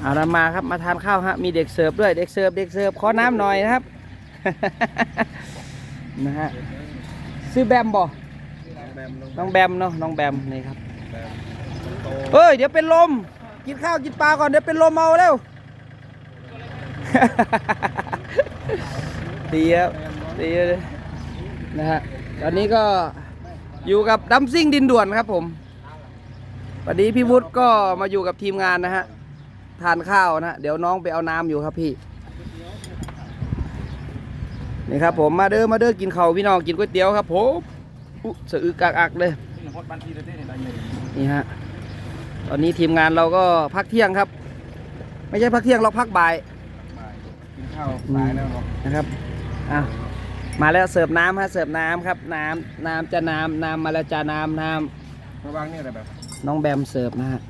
เอาละมาครับมาทานข้าวฮะมีเด็กเสิร์ฟด้วยเด็กเสิร์ฟเด็กเสิร์ฟขอน้ำหน่อยนะครับ นะฮะซื้อแบมบ่แบมลงน้องแบมเนาะน้องแบมนี่ครับแบมมันโตเฮ้ยเดี๋ยวเป็นลม กินข้าวกินปลาก่อนเดี๋ยวเป็นลมเอาเร็วดีครับดีเลยนะฮะตอนนี้ก็อยู่กับดัมซิ่งดินด่วนครับผมวันนี้พี่วุฒิก็มาอยู่กับทีมงานนะฮะ ทานข้าวนะฮะเดี๋ยวน้องไปเอาน้ำอยู่ครับพี่นี่ครับผมมาเด้อมาเด้อกินข้าวพี่น้องกินก๋วยเตี๋ยวครับผมอุ๊สะอึกอักอักเลยนี่ฮอตบันทีเด็ดๆอะไรเงี้ยนี่ฮะตอนนี้ทีมงานเราก็พักเที่ยงครับ ไม่ใช่พักเที่ยงเราพักบ่ายมากินข้าวตายแล้วเนาะนะครับอะมาแล้วเสิร์ฟน้ำฮะเสิร์ฟน้ำครับ น้ำน้ำจะน้ำน้ำมาแล้วจะน้ำน้ระวังนี่อะไรแบบำน้องแบมเสิร์ฟนะฮะ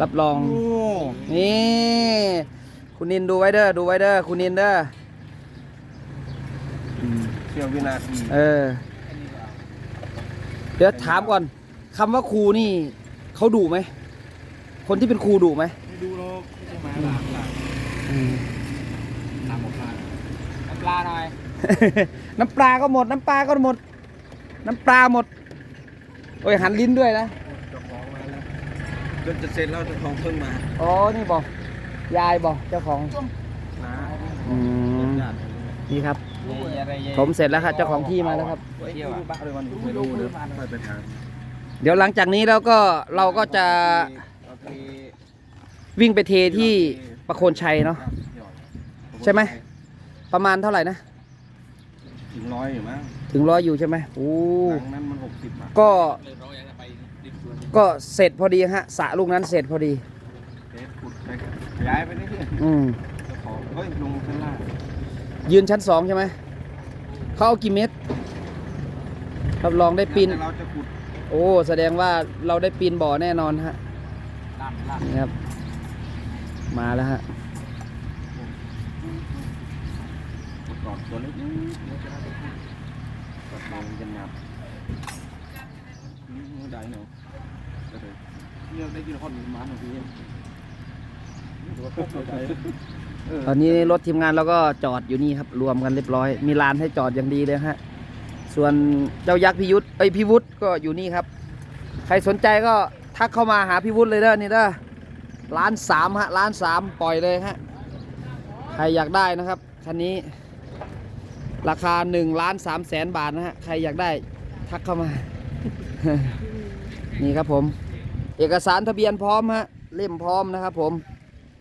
รับรอง โอ้นี่ คุณนินดูไว้เด้อ ดูไว้เด้อ คุณนินเด้ออืมเสี้ยววินาทีเออ เดี๋ยวถามก่อนคำว่าครูนี่ เขาดุไหม คนที่เป็นครูดุไหมไม่ดูโลกใช่ไหมหลามหลามอืมหลามหมดปลาน้ำปลาหน่อยน้ำปลาก็หมด น้ำปลาก็หมด น้ำปลาหมด โอ้ยหันลิ้นด้วยนะ เจ้าของมาแล้ว จนจะเสร็จแล้วเจ้าของเพิ่งมาอ๋อนี่บอกยายบอกเจ้าของนะอืมญาตินี่ครับอะไรผมเสร็จแล้วครับเจ้าของที่มาแล้วครับ เที่ยวบ้าเลยวันไม่รู้เลยค่อยไปทางเดี๋ยวหลังจากนี้แล้วก็เราก็จะโอเควิ่งไปเทที่ประโคนชัยเนาะใช่ไหมประมาณเท่าไหร่นะ ถึงร้อยอยู่มั้งถึงร้อยอยู่ใช่ไหมโอ้หลังนั้นมันหกสิบบาท ก็เลยร้อยจะไปดิบสวนก็เสร็จพอดีฮะสระลูกนั้นเสร็จพอดีเทสขุดไปขยายไปเรื่อยอืมๆเจ้าของเฮ้ยลงข้างล่างยืนชั้นสองใช่ไหมเขาเอากี่เมตรรับรองได้ปีนแต่เราจะขุดโอ้แสดงว่าเราได้ปีนบ่อแน่นอนฮะล่างล่างนี่ครับ มาแล้วฮะขุดก่อนตัวเล็กนิดเดี๋ยวจะได้ไปขุดก็ลงจะหนับนี่ได้เนาะก็ เลยเรียกได้กินฮอตหมาหนึ่งทีตัวพวกเราใจเออตอนนี้รถทีมงานเราก็จอดอยู่นี่ครับ รวมกันเรียบร้อย มีลานให้จอดอย่างดีเลยฮะ ส่วนเจ้ายักษ์พิยุทธเอ้ยพิวุฒก็อยู่นี่ครับ ใครสนใจก็ทักเข้ามาหาพิวุฒเลยเด้อนี่เด้อล้านสามฮะล้านสามปล่อยเลยฮะ ใครอยากได้นะครับคันนี้ ราคา1ล้าน3แสนบาทนะฮะ ใครอยากได้ทักเข้ามา นี่ครับผม เอกสารทะเบียนพร้อมฮะเล่มพร้อมนะครับ ผม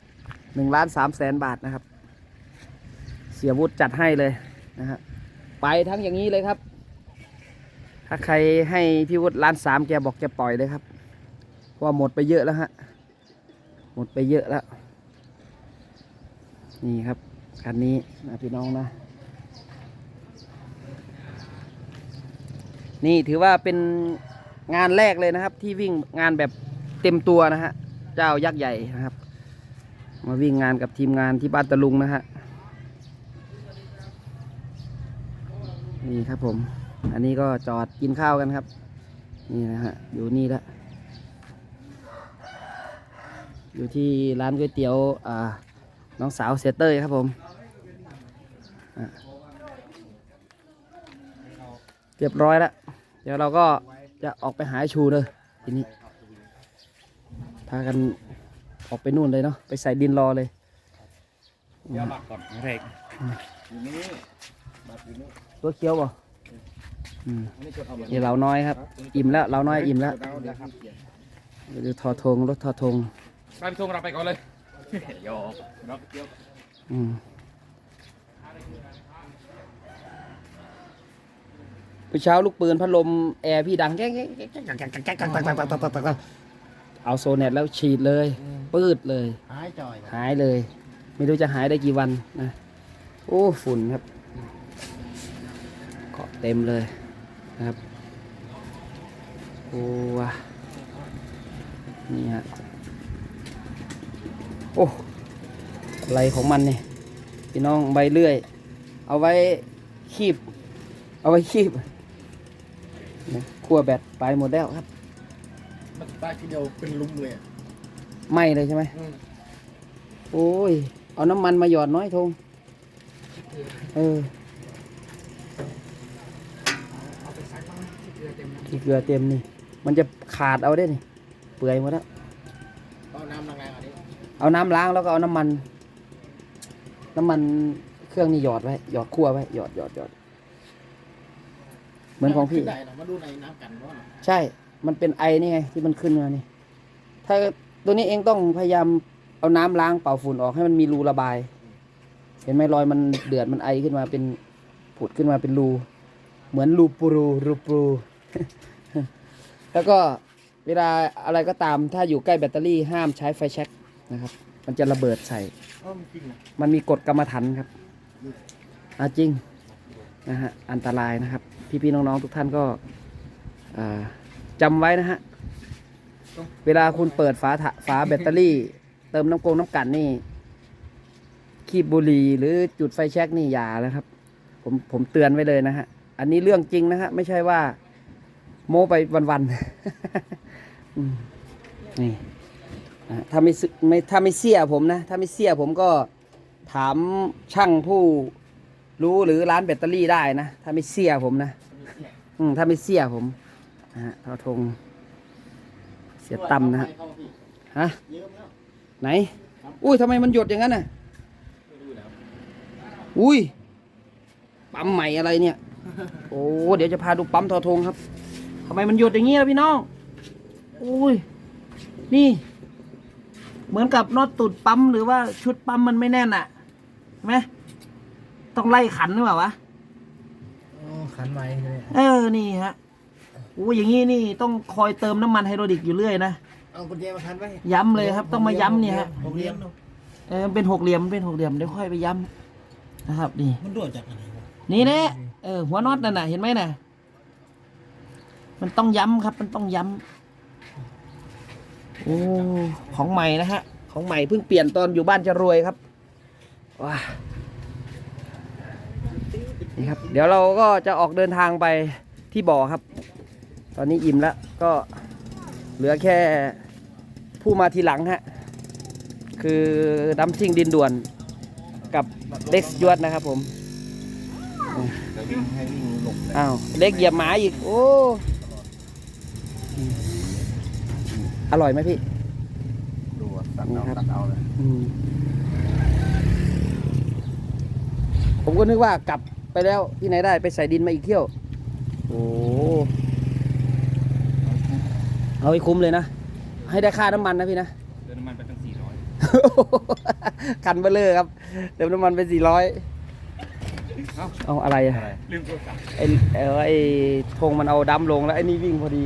1ล้าน3แสนบาทนะครับ เสียวุฒิจัดให้เลยนะฮะไปทั้งอย่างนี้เลยครับ ถ้าใครให้พี่วุฒิล้านสามแกบอกแกปล่อยเลยครับเพราะว่าหมดไปเยอะแล้วฮะหมดไปเยอะแล้วนี่ครับคันนี้นะพี่น้องนะ นี่ถือว่าเป็นงานแรกเลยนะครับ ที่วิ่งงานแบบ เต็มตัวนะฮะ เจ้ายักษ์ใหญ่นะครับ มาวิ่งงานกับทีมงานที่บ้านตะลุงนะฮะ นี่ครับผม อันนี้ก็จอดกินข้าวกันครับ นี่นะฮะ อยู่นี่ละ อยู่ที่ร้านก๋วยเตี๋ยวน้องสาวเซยเตอร์ครับผมเรียบร้อยแล้ว เดี๋ยวเราก็จะออกไปหาชูเลยทีนี้ พากันออกไปนู่นเลยเนาะไปใส่ดินรอเลยเดี๋ยวบักก่อนเรกอยู่นี่บักอยู่นี่ตัวเคี้ยวบ่อืมอันนี้จะเอาแบบนี่เราน้อยครับ อิ่มแล้วเราน้อยอิ่มแล้วเดี๋ยวครับเดี๋ยวทอทงรถทอทงไปส่งเราไปก่อนเลยโยกเราเกี่ยวอืมเมื่อเช้าลูกปืนพัดลมแอร์พี่ดังแก๊กแก๊กแก๊กแก๊กแก๊กแก๊ก เอาโซเน็ตแล้วฉีดเลยปืดเลย หายจ่อยหายเลย ไม่รู้จะหายได้กี่วันนะ โอ้ฝุ่นครับเกาะเต็มเลยนะครับ โอ้วะนี่ฮะ โอ้อะไรของมันเนี่ยพี่น้องใบเลื่อย เอาไว้คีบ เอาไว้คีบนะขั้วแบตไปหมดแล้วครับ มันตายทีเดียวเป็นลุมเลยอะไหม่เลยใช่ไหมอืมโอ้ย เอาน้ำมันมาหยอดน้อยทงเออเอาไปซักบ้างที่เกลือเต็มนะที่เกลือเต็มนี่ มันจะขาดเอาได้นี่เปื่อยหมดแล้วเอาน้ำแรงๆอันนี้เอาน้ำล้างแล้วก็เอาน้ำมัน น้ำมันเครื่องนี่หยอดไว้หยอดคั่วไว้หยอดหยอดหยอดเหมือนของพี่ ขึ้นได้เหรอมาดูในน้ำกันว่าใช่ มันเป็นไอนี่ไงที่มันขึ้นมานี่ ถ้าตัวนี้เองต้องพยายามเอาน้ำล้างเป่าฝุ่นออกให้มันมีรูระบาย เห็นไหมรอยมันเดือดมันไอขึ้นมาเป็นผุดขึ้นมาเป็นรู เหมือนรูปูรูรูปูแล้วก็เวลาอะไรก็ตามถ้าอยู่ใกล้แบตเตอรี่ห้ามใช้ไฟแช็กนะครับ มันจะระเบิดใส่ มันมันมีกฎกรรมฐานครับอาจริงนะฮะอันตรายนะครับ พี่ๆน้องๆทุกท่านก็อ่า จำไว้นะฮะ เวลาคุณเปิดฝาถะฝาแบตเตอรี่ เติมน้ำกงน้ำกันนี่คีบบุหรี่หรือจุดไฟแช็กนี่อย่านะครับ ผมผมเตือนไว้เลยนะฮะ อันนี้เรื่องจริงนะฮะ ไม่ใช่ว่า โม้ไปวันๆอืมนี่ถ้าไม่ซึไม่ถ้าไม่เสียผมนะ ถ้าไม่เสียผมก็ถามช่างผู้รู้หรือร้านแบตเตอรี่ได้นะ ถ้าไม่เสียผมนะ อืมถ้าไม่เสียผม นะฮะเท่าทงเสียตั้มนะฮะเข้าพี่ฮะเยิ้มแล้วไหน อุ้ยทำไมมันหยดอย่างนั้นน่ะไม่รู้แล้วอุ้ยปั๊มใหม่อะไรเนี่ย โอ้เดี๋ยวจะพาดูปั๊มทอทงครับทำไมมันหยดอย่างนี้ล่ะพี่น้องอุ้ยนี่ เหมือนกับน็อตตูดปั๊มหรือว่าชุดปั๊มมันไม่แน่นอะเห็นไหมต้องไล่ขันหรือเปล่าวะอ๋อขันไม้เลยเออนี่ฮะโอ้ยอย่างนี้นี่ต้องคอยเติมน้ำมันไฮโดรลิกอยู่เรื่อยนะ เอากุญแจมาขันไว้ย้ำเลยครับ ต้องมาย้ำเนี่ยฮะหกเหลี่ยมเออเป็นหกเหลี่ยมเป็นหกเหลี่ยมเดี๋ยวค่อยไปย้ำนะครับนี่ มันโดดจากอะไรวะนี่แน่เออหัวน็อตนั่นน่ะเห็นไหมน่ะ มันต้องย้ำครับ มันต้องย้ำโอ้ของใหม่นะฮะ ของใหม่เพิ่งเปลี่ยนตอนอยู่บ้านจะรวยครับว้านี่ครับ เดี๋ยวเราก็จะออกเดินทางไปที่บ่อครับ ตอนนี้อิ่มแล้วก็เหลือแค่ผู้มาทีหลังฮะ คือดัมซิ่งดินด่วนกับเล็กยวดนะครับผมจะวิ่งให้วิ่งหลบอ้าวเล็กเหยียบหมาอีก โอ้อร่อยไหมพี่ดูอะตัดเอาตัดเอาเลยอืมผมก็นึกว่ากลับไปแล้วที่ไหนได้ไปใส่ดินมาอีกเที่ยว โอ้ เอาให้คุ้มเลยนะ ให้ได้ค่าน้ำมันนะพี่นะเติมน้ำมันไปตั้งสี่ร้อยคันเบลเลอร์ครับเติมน้ำมันไปสี่ร้อยเอ้าเอาอะไรอะลืมโทรศัพท์ไอ้เออไอ้ธงมันเอาดำลงแล้วไอ้นี่วิ่งพอดี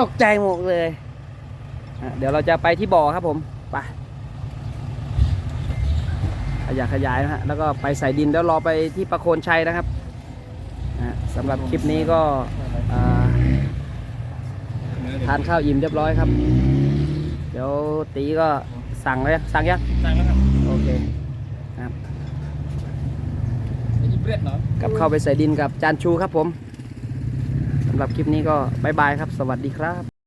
ตกใจหมดเลยอะเดี๋ยวเราจะไปที่บ่อครับผมไปขยายขยายนะฮะแล้วก็ไปใส่ดินแล้วรอไปที่ประโคนชัยนะครับอะสำหรับคลิปนี้ก็อ่า ทานข้าวอิ่มเรียบร้อยครับ เดี๋ยวตีก็สั่งเลยสั่งยังสั่งแล้วครับ โอเคครับไอ้ยี่เบรดเหรอกลับเข้าไปใส่ดินกับจานชูครับผมสำหรับคลิปนี้ก็บายบายครับ สวัสดีครับ